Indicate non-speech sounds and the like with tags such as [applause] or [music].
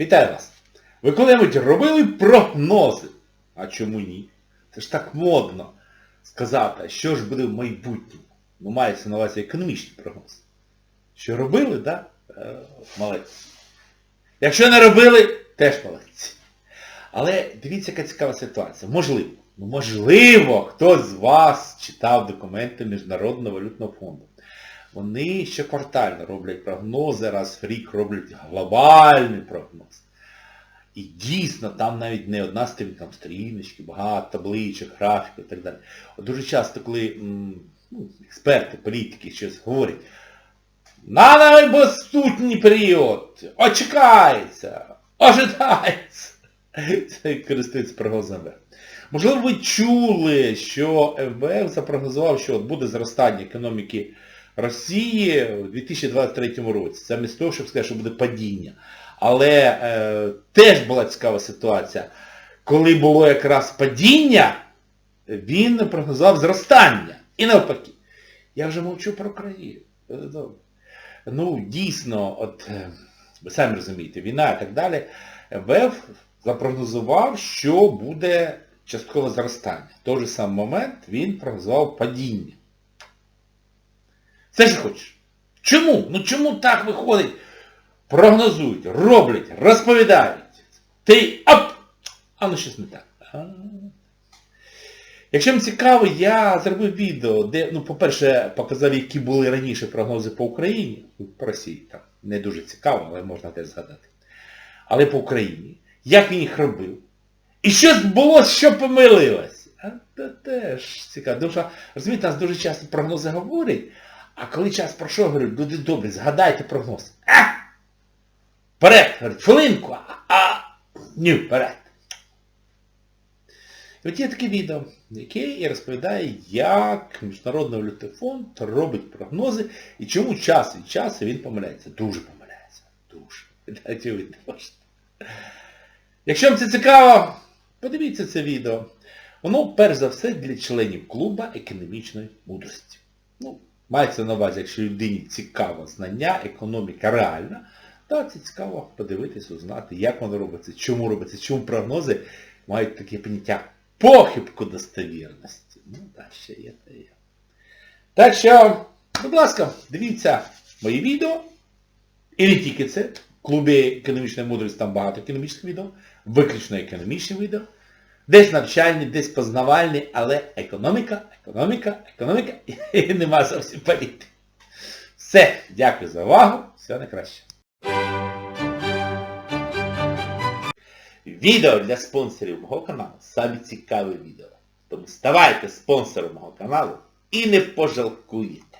Вітаю вас! Ви коли-небудь робили прогнози? А чому ні? Це ж так модно сказати, що ж буде в майбутньому. Ну, мається на увазі економічний прогноз. Що робили, так? Да? Е, молодці. Якщо не робили, теж молодці. Але дивіться, яка цікава ситуація. Можливо, ну можливо, хтось з вас читав документи Міжнародного валютного фонду. Вони щоквартально роблять прогнози, раз в рік роблять глобальний прогноз. І дійсно, там навіть не одна сторінка, там сторіночки, багато табличок, графіків і так далі. От дуже часто, коли ну, експерти, політики щось говорять, на найбостутній період очікається, ожидається. [laughs] Це користується прогнозом. Можливо, ви чули, що МВФ запрогнозував, що от буде зростання економіки Росії у 2023 році. Замість того, щоб сказати, що буде падіння. Але е, теж була цікава ситуація. Коли було якраз падіння, він прогнозував зростання. І навпаки. Я вже мовчу про країну. Е, ну, Ну, дійсно, от, е, ви самі розумієте, війна і так далі, МВФ запрогнозував, що буде часткове зростання. В той же самий момент він прогнозував падіння. Це ж хочеш. Чому? Ну чому так виходить? Прогнозують, роблять, розповідають. Ти оп! А ну щось не так. Якщо вам цікаво, я зробив відео, де, ну, по-перше, показав, які були раніше прогнози по Україні. Ну, По Росії там не дуже цікаво, але можна теж згадати. Але по Україні. Як він їх робив. І що було, що помилилось. Це теж цікаво. Тому розумієте, нас дуже часто прогнози говорять, а коли час пройшов, говорять, люди добрі, згадайте прогноз. А! Вперед! Говорить, хвилинку, а, а ні, вперед. І от є таке відео, яке і розповідає, як Міжнародний валютний фонд робить прогнози і чому час від часу він помиляється. Дуже помиляється. Дуже. Не можете. Якщо вам це цікаво, подивіться це відео. Воно, перш за все, для членів клуба економічної мудрості. Ну, мається на увазі, якщо людині цікаво знання, економіка реальна, так це цікаво подивитись, узнати, як воно робиться, чому робиться, чому прогнози мають таке поняття похибку достовірності. Ну, так, ще є те є. Так що, будь ласка, дивіться мої відео. І не тільки це. В клубі економічної мудрості там багато економічних відео, виключно економічні відео. Десь навчальні, десь познавальні, але економіка, економіка, економіка [laughs] і нема зовсім політики. Все, дякую за увагу, всього найкраще. Відео для спонсорів мого каналу самі цікаві відео. Тому ставайте спонсором мого каналу і не пожалкуєте.